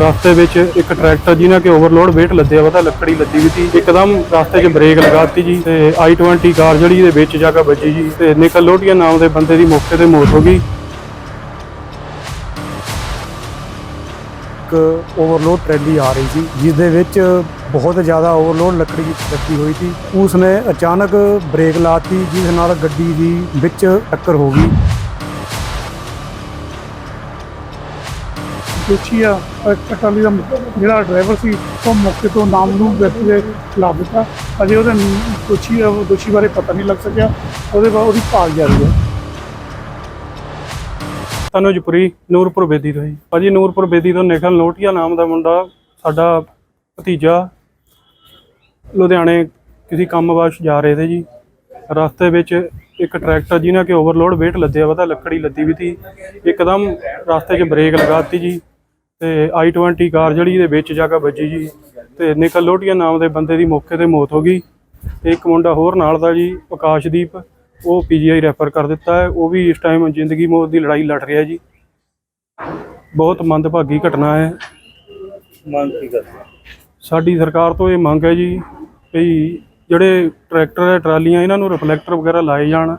ਰਸਤੇ ਵਿੱਚ ਇੱਕ ਟਰੈਕਟਰ ਜਿਹਨਾਂ ਕਿ ਓਵਰਲੋਡ weight ਲੱਦਿਆ ਵਾ ਤਾਂ ਲੱਕੜੀ ਲੱਦੀ ਵੀ ਸੀ। ਇੱਕਦਮ ਰਸਤੇ 'ਚ ਬ੍ਰੇਕ ਲਗਾਤੀ ਜੀ ਤੇ i20 ਕਾਰ ਜਿਹੜੀ ਇਹਦੇ ਵਿੱਚ ਜਾ ਕੇ ਵੱਜੀ ਜੀ ਤੇ ਨਿਕਲ ਲੋਟੀਆ ਨਾਮ ਦੇ ਬੰਦੇ ਦੀ ਮੌਕੇ ਤੇ ਮੌਤ ਹੋ ਗਈ। ਇੱਕ ਓਵਰਲੋਡ ਟਰੈਲੀ ਆ ਰਹੀ ਸੀ ਜਿਸ ਦੇ ਵਿੱਚ ਬਹੁਤ ਜ਼ਿਆਦਾ ਓਵਰਲੋਡ ਲੱਕੜੀ ਲੱਗੀ ਹੋਈ ਸੀ। ਉਸ ਨੇ ਅਚਾਨਕ ਬ੍ਰੇਕ ਲਾਤੀ ਜਿਸ ਨਾਲ ਗੱਡੀ ਦੀ ਵਿੱਚ ਟੱਕਰ ਹੋ ਗਈ। ਦੋਸ਼ੀ ਆ ਟਰਾਲੀ ਦਾ ਜਿਹੜਾ ਡਰਾਈਵਰ ਸੀ ਉਹ ਮੌਕੇ ਤੋਂ ਨਾਮਲੂਮ ਵਿਅਕਤੀ ਦੇ ਖਿਲਾਫ ਦਿੱਤਾ। ਅਜੇ ਉਹਦੇ ਦੋਸ਼ੀ ਆ, ਦੋਸ਼ੀ ਬਾਰੇ ਪਤਾ ਨਹੀਂ ਲੱਗ ਸਕਿਆ। ਉਹਦੇ ਬਾਅਦ ਉਹਦੀ ਭਾਲ ਜਾਰੀ ਹੈ। ਤਨੁਜਪੁਰੀ ਨੂਰਪੁਰ ਬੇਦੀ ਤੋਂ ਜੀ। ਭਾਜੀ ਨੂਰਪੁਰ ਬੇਦੀ ਤੋਂ ਨਿਖਲ ਲੋਟੀਆ ਨਾਮ ਦਾ ਮੁੰਡਾ ਸਾਡਾ ਭਤੀਜਾ। ਲੁਧਿਆਣੇ ਕਿਸੇ ਕੰਮ ਵਾਸਤੇ ਜਾ ਰਹੇ ਸੀ ਜੀ। ਰਸਤੇ ਵਿੱਚ ਇੱਕ ਟਰੈਕਟਰ ਜਿਹਨਾਂ ਕਿ ਓਵਰਲੋਡ weight ਲੱਦਿਆ ਵਾ ਤਾਂ ਲੱਕੜੀ ਲੱਦੀ ਵੀ ਸੀ ਇੱਕਦਮ ਰਸਤੇ 'ਚ ਬ੍ਰੇਕ ਲਗਾਤੀ ਜੀ। ਤੇ i20 ਕਾਰ ਜਿਹੜੀ ਇਹਦੇ ਵਿੱਚ ਜਾ ਕੇ ਵੱਜੀ ਜੀ। ਤੇ ਨਿਕਲ ਲੋਟੀਆ ਨਾਮ ਦੇ ਬੰਦੇ ਦੀ ਮੌਕੇ ਤੇ ਮੌਤ ਹੋ ਗਈ। ਤੇ ਇੱਕ ਮੁੰਡਾ ਹੋਰ ਨਾਲ ਦਾ ਜੀ ਆਕਾਸ਼ਦੀਪ ਉਹ ਪੀਜੀਆਈ ਰੈਫਰ ਕਰ ਦਿੱਤਾ ਹੈ। ਉਹ ਵੀ ਇਸ ਟਾਈਮ ਜ਼ਿੰਦਗੀ ਮੌਤ ਦੀ ਲੜਾਈ ਲੜ ਰਿਹਾ ਜੀ। ਬਹੁਤ ਮੰਦਭਾਗੀ ਘਟਨਾ ਹੈ। ਮੰਗ ਕੀ ਕਰਦੇ ਸਾਡੀ ਸਰਕਾਰ ਤੋਂ ਇਹ ਮੰਗ ਹੈ ਜੀ ਵੀ ਜਿਹੜੇ ਟਰੈਕਟਰ ਹੈ ਟਰਾਲੀਆਂ ਇਹਨਾਂ ਨੂੰ ਰਿਫਲੈਕਟਰ ਵਗੈਰਾ ਲਾਏ ਜਾਣ।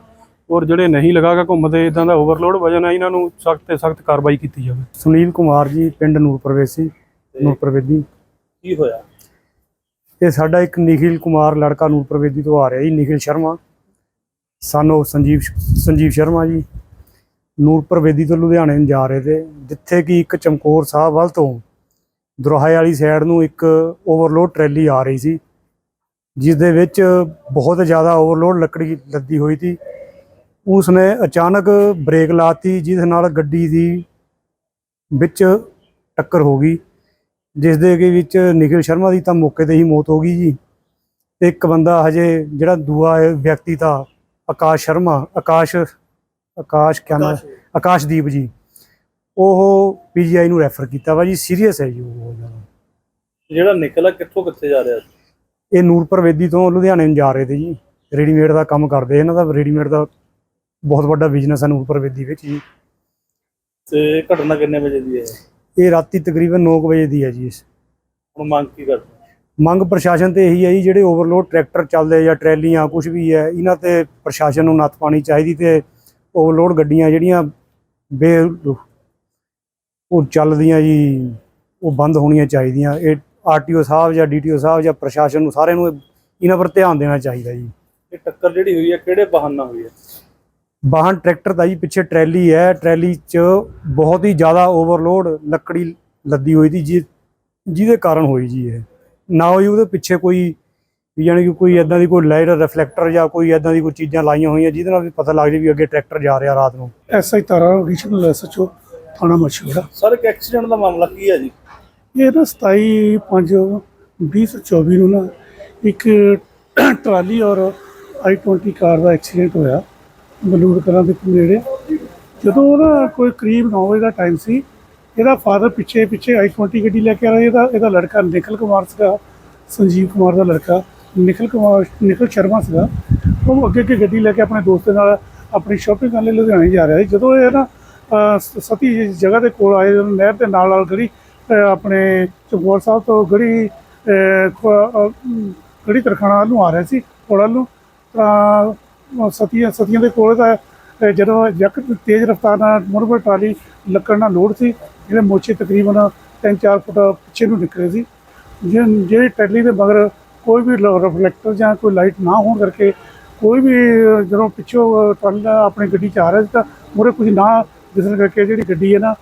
ਔਰ ਜਿਹੜੇ ਨਹੀਂ ਲਗਾ ਕੇ ਘੁੰਮਦੇ ਇਦਾਂ ਦਾ ਓਵਰਲੋਡ ਵਜਨ ਹੈ ਇਹਨਾਂ ਨੂੰ ਸਖਤ ਤੇ ਸਖਤ ਕਾਰਵਾਈ ਕੀਤੀ ਜਾਵੇ। ਸੁਨੀਲ ਕੁਮਾਰ ਜੀ ਪਿੰਡ ਨੂਰਪੁਰ ਵੇਸੀ ਨੂਰਪੁਰ ਵੇਦੀ ਕੀ ਹੋਇਆ? ਇਹ ਸਾਡਾ ਇੱਕ ਨਿਖਿਲ ਕੁਮਾਰ ਲੜਕਾ ਨੂਰਪੁਰ ਵੇਦੀ ਤੋਂ ਆ ਰਿਹਾ ਜੀ ਨਿਖਿਲ ਸ਼ਰਮਾ। ਸਾਨੂੰ ਸੰਜੀਵ ਸੰਜੀਵ ਸ਼ਰਮਾ ਜੀ ਨੂਰਪੁਰ ਵੇਦੀ ਤੋਂ ਲੁਧਿਆਣੇ ਨੂੰ ਜਾ ਰਹੇ ਤੇ ਜਿੱਥੇ ਕਿ ਇੱਕ ਚਮਕੌਰ ਸਾਹਿਬ ਵੱਲ ਤੋਂ ਦੁਰਾਹੇ ਵਾਲੀ ਸਾਈਡ ਨੂੰ ਇੱਕ ਓਵਰਲੋਡ ਟਰੈਲੀ ਆ ਰਹੀ ਸੀ ਜਿਸ ਦੇ ਵਿੱਚ ਬਹੁਤ ਜ਼ਿਆਦਾ ਓਵਰਲੋਡ ਲੱਕੜੀ ਲੱਦੀ ਹੋਈ ਸੀ। ਉਸ ਨੇ ਅਚਾਨਕ ਬ੍ਰੇਕ ਲਾਤੀ ਜਿਸ ਨਾਲ ਗੱਡੀ ਦੀ ਵਿੱਚ ਟੱਕਰ ਹੋ ਗਈ ਜਿਸ ਦੇ ਕਿ ਵਿੱਚ ਨਿਖਿਲ ਸ਼ਰਮਾ ਦੀ ਤਾਂ ਮੌਕੇ ਤੇ ਹੀ ਮੌਤ ਹੋ ਗਈ ਜੀ। ਤੇ ਇੱਕ ਬੰਦਾ ਹਜੇ ਜਿਹੜਾ ਦੂਆ ਵਿਅਕਤੀ ਤਾਂ ਆਕਾਸ਼ ਸ਼ਰਮਾ ਆਕਾਸ਼ ਆਕਾਸ਼ ਕਿਆ ਨਾਮ? ਆਕਾਸ਼ਦੀਪ ਜੀ। ਉਹ ਪੀਜੀਆਈ ਨੂੰ ਰੈਫਰ ਕੀਤਾ ਵਾ ਜੀ ਸੀਰੀਅਸ ਹੈ ਜੀ ਉਹ ਜ਼ਿਆਦਾ। ਜਿਹੜਾ ਨਿਕਲਾ ਕਿੱਥੋਂ ਕਿੱਥੇ ਜਾ ਰਿਹਾ ਸੀ? ਇਹ ਨੂਰਪੁਰ ਵੇਦੀ ਤੋਂ ਲੁਧਿਆਣੇ ਨੂੰ ਜਾ ਰਹੇ ਤੇ ਜੀ। ਰੈਡੀਮੇਡ ਦਾ ਕੰਮ ਕਰਦੇ ਇਹਨਾਂ ਦਾ ਰੈਡੀਮੇਡ ਦਾ ਬਹੁਤ ਵੱਡਾ ਬਿਜ਼ਨਸ ਹੈ ਨੂਰਪੁਰ ਵੇਦੀ ਵਿੱਚ ਜੀ। ਤੇ ਘਟਨਾ ਕਿੰਨੇ ਵਜੇ ਦੀ ਹੈ? ਇਹ ਰਾਤੀ ਤਕਰੀਬਨ 9 ਕੁ ਵਜੇ ਦੀ ਹੈ ਜੀ ਹੁਣ ਮੰਗ ਕੀ ਕਰਦੇ? ਮੰਗ ਪ੍ਰਸ਼ਾਸਨ ਤੇ ਇਹੀ ਹੈ ਜੀ ਜਿਹੜੇ ਓਵਰਲੋਡ ਟਰੈਕਟਰ ਚੱਲਦੇ ਜਾਂ ਟਰੈਲੀਆਂ ਕੁਝ ਵੀ ਹੈ ਇਹਨਾਂ ਤੇ ਪ੍ਰਸ਼ਾਸਨ ਨੂੰ ਨੱਥ ਪਾਣੀ ਚਾਹੀਦੀ ਤੇ ਓਵਰਲੋਡ ਗੱਡੀਆਂ ਜਿਹੜੀਆਂ ਬੇ ਉਹ ਚੱਲਦੀਆਂ ਜੀ ਉਹ ਬੰਦ ਹੋਣੀਆਂ ਚਾਹੀਦੀਆਂ। ਇਹ ਆਰਟੀਓ ਸਾਹਿਬ ਜਾਂ ਡੀਟੀਓ ਸਾਹਿਬ ਜਾਂ ਪ੍ਰਸ਼ਾਸਨ ਨੂੰ ਸਾਰਿਆਂ ਨੂੰ ਇਹਨਾਂ ਪਰ ਧਿਆਨ ਦੇਣਾ ਚਾਹੀਦਾ ਜੀ। ਇਹ ਟੱਕਰ ਜਿਹੜੀ ਹੋਈ ਹੈ ਕਿਹੜੇ ਨਾਲ ਹੋਈ ਹੈ? ਵਾਹਨ ਟਰੈਕਟਰ ਦਾ ਜੀ ਪਿੱਛੇ ਟਰੈਲੀ ਹੈ ਟਰੈਲੀ 'ਚ ਬਹੁਤ ਹੀ ਜ਼ਿਆਦਾ ਓਵਰਲੋਡ ਲੱਕੜੀ ਲੱਦੀ ਹੋਈ ਸੀ ਜਿ- ਜਿਹਦੇ ਕਾਰਨ ਹੋਈ ਜੀ ਇਹ। ਨਾ ਹੋਈ ਉਹਦੇ ਪਿੱਛੇ ਕੋਈ ਯਾਨੀ ਕਿ ਕੋਈ ਐਦਾਂ ਦੀ ਕੋਈ ਲਾਈਟ ਰਿਫਲੈਕਟਰ ਜਾਂ ਕੋਈ ਐਦਾਂ ਦੀ ਕੋਈ ਚੀਜ਼ਾਂ ਲਾਈਆਂ ਹੋਈਆਂ ਜਿਹਦੇ ਨਾਲ ਵੀ ਪਤਾ ਲੱਗ ਜੇ ਵੀ ਅੱਗੇ ਟਰੈਕਟਰ ਜਾ ਰਿਹਾ ਰਾਤ ਨੂੰ। ਐਸਆਈ ਤਾਰਾ ਐਡੀਸ਼ਨਲ ਐਸਐਚਓ ਥਾਣਾ ਮਸ਼ਹੂਰਾ ਸਰ ਇੱਕ ਐਕਸੀਡੈਂਟ ਦਾ ਮਾਮਲਾ ਕੀ ਹੈ ਜੀ? ਇਹ ਨਾ 27 5 2024 ਨੂੰ ਨਾ ਇੱਕ ਟਰਾਲੀ ਔਰ i20 ਕਾਰ ਦਾ ਐਕਸੀਡੈਂਟ ਹੋਇਆ। ਬਲੂਰ ਕਲਾਂ ਦੇ ਨੇੜੇ। ਜਦੋਂ ਨਾ ਕੋਈ ਕਰੀਬ 9 ਵਜੇ ਦਾ ਟਾਈਮ ਸੀ ਇਹਦਾ ਫਾਦਰ ਪਿੱਛੇ ਪਿੱਛੇ i20 ਗੱਡੀ ਲੈ ਕੇ ਆ ਰਿਹਾ ਇਹਦਾ ਇਹਦਾ ਲੜਕਾ ਨਿਖਲ ਕੁਮਾਰ ਸੀਗਾ ਸੰਜੀਵ ਕੁਮਾਰ ਦਾ ਲੜਕਾ। ਨਿਖਲ ਕੁਮਾਰ ਨਿਖਲ ਸ਼ਰਮਾ ਸੀਗਾ। ਉਹ ਅੱਗੇ ਅੱਗੇ ਗੱਡੀ ਲੈ ਕੇ ਆਪਣੇ ਦੋਸਤ ਦੇ ਨਾਲ ਆਪਣੀ ਸ਼ਾਪਿੰਗ ਕਰਨ ਲਈ ਲੁਧਿਆਣੇ ਜਾ ਰਿਹਾ ਸੀ। ਜਦੋਂ ਇਹ ਨਾ ਸਤੀ ਜਗ੍ਹਾ ਦੇ ਕੋਲ ਆਏ ਨਹਿਰ ਦੇ ਨਾਲ ਨਾਲ ਗੜੀ ਆਪਣੇ ਚਮਕੌਰ ਸਾਹਿਬ ਤੋਂ ਗੜੀ ਅਹ, ਗੜੀ ਤਰਖਾਣਾ ਨੂੰ ਆ ਰਿਹਾ ਸੀ ਕੋੜਲ ਨੂੰ ਤਾਂ ਸਤੀਆਂ ਸਤੀਆਂ ਦੇ ਕੋਲ ਦਾ ਜਦੋਂ ਜੱਕ ਤੇਜ਼ ਰਫ਼ਤਾਰ ਨਾਲ ਮੁਰਬਰ ਟਰਾਲੀ ਲੱਕੜ ਨਾਲ ਲੋਡ ਸੀ ਜਿਹੜੇ ਮੋਚੇ ਤਕਰੀਬਨ 3-4 ਫੁੱਟ ਪਿੱਛੇ ਨੂੰ ਨਿਕਲੇ ਸੀ। ਜੇ- ਜਿਹੜੀ ਟਰੈਲੀ ਦੇ ਮਗਰ ਕੋਈ ਵੀ ਰਿਫਲੈਕਟਰ ਜਾਂ ਕੋਈ ਲਾਈਟ ਨਾ ਹੋਣ ਕਰਕੇ ਕੋਈ ਵੀ ਜਦੋਂ ਪਿੱਛੋਂ ਟਰਾਲਾ ਆਪਣੀ ਗੱਡੀ ਚ ਆ ਰਿਹਾ ਸੀ ਤਾਂ ਮੂਹਰੇ ਕੁਝ ਨਾ ਦਿਸਣ ਕਰਕੇ ਜਿਹੜੀ ਗੱਡੀ ਹੈ ਨਾ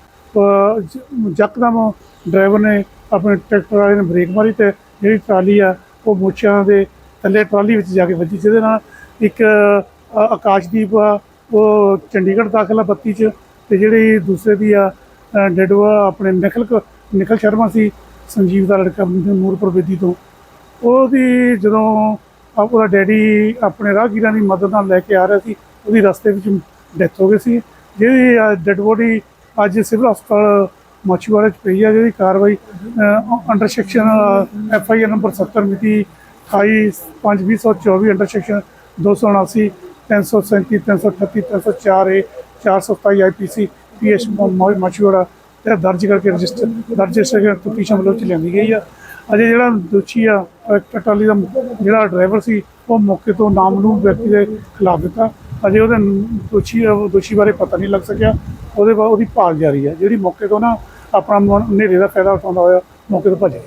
ਯਕਦਮ ਡਰਾਈਵਰ ਨੇ ਆਪਣੇ ਟਰੈਕਟਰ ਵਾਲੇ ਨੇ ਬ੍ਰੇਕ ਮਾਰੀ ਤੇ ਜਿਹੜੀ ਟਰਾਲੀ ਆ, ਉਹ ਮੋਚਿਆਂ ਦੇ ਥੱਲੇ ਟਰਾਲੀ ਵਿੱਚ ਜਾ ਕੇ ਵੱਜੀ, ਜਿਹਦੇ ਨਾਲ ਇੱਕ ਆਕਾਸ਼ਦੀਪ ਆ, ਉਹ ਚੰਡੀਗੜ੍ਹ ਦਾਖਲਾ ਆ ਬੱਤੀ ਚ, ਤੇ ਜਿਹੜੀ ਦੂਸਰੇ ਦੀ ਆ ਡੈਡਵਾ ਆਪਣੇ ਨਿਖਲ ਕ- ਸ਼ਰਮਾ ਸੀ, ਸੰਜੀਵ ਦਾ ਲੜਕਾ ਨੂਰਪੁਰ ਬੇਦੀ ਤੋਂ। ਉਹਦੀ ਜਦੋਂ ਉਹਦਾ ਡੈਡੀ ਆਪਣੇ ਰਾਹਗੀਰਾਂ ਦੀ ਮਦਦ ਨਾਲ ਲੈ ਕੇ ਆ ਰਿਹਾ ਸੀ, ਉਹਦੀ ਰਸਤੇ ਵਿੱਚ ਡੈਥ ਹੋ ਗਈ ਸੀ। ਜਿਹਦੀ ਡੈਡ ਬੋਡੀ ਅੱਜ ਸਿਵਲ ਹਸਪਤਾਲ ਮਾਛੀਵਾੜਾ ਚ ਪਈ ਆ ਜਿਹਦੀ ਕਾਰਵਾਈ under section F I R number 70 ਮਿਤੀ 28 5 2024 under section 279 337 338 304 A 427 IPC PS Machhiwara ਇਹ ਦਰਜ ਕਰਕੇ ਰਜਿਸਟਰ, ਦਰਜ ਕਰਕੇ ਤਫਤੀਸ਼ ਅਮਲ ਚ ਲਿਆਂਦੀ ਗਈ ਆ। ਅਜੇ ਜਿਹੜਾ ਦੋਸ਼ੀ ਆ ਟਰਾਲੀ ਦਾ ਜਿਹੜਾ ਡਰਾਈਵਰ ਸੀ, ਉਹ ਮੌਕੇ ਤੋਂ ਨਾਮਲੂਮ ਵਿਅਕਤੀ ਦੇ ਖਿਲਾਫ ਦਿੱਤਾ। ਅਜੇ ਉਹਦੇ ਦੋਸ਼ੀ ਦੋਸ਼ੀ ਬਾਰੇ ਪਤਾ ਨਹੀਂ ਲੱਗ ਸਕਿਆ। ਉਹਦੇ ਬਾਅਦ ਉਹਦੀ ਭਾਲ ਜਾਰੀ ਹੈ ਜਿਹੜੀ ਮੌਕੇ ਤੋਂ ਨਾ ਆਪਣਾ ਹਨੇਰੇ ਦਾ ਫਾਇਦਾ ਉਠਾਉਂਦਾ ਹੋਇਆ, ਮੌਕੇ ਤੋਂ ਭੱਜ ਗਿਆ।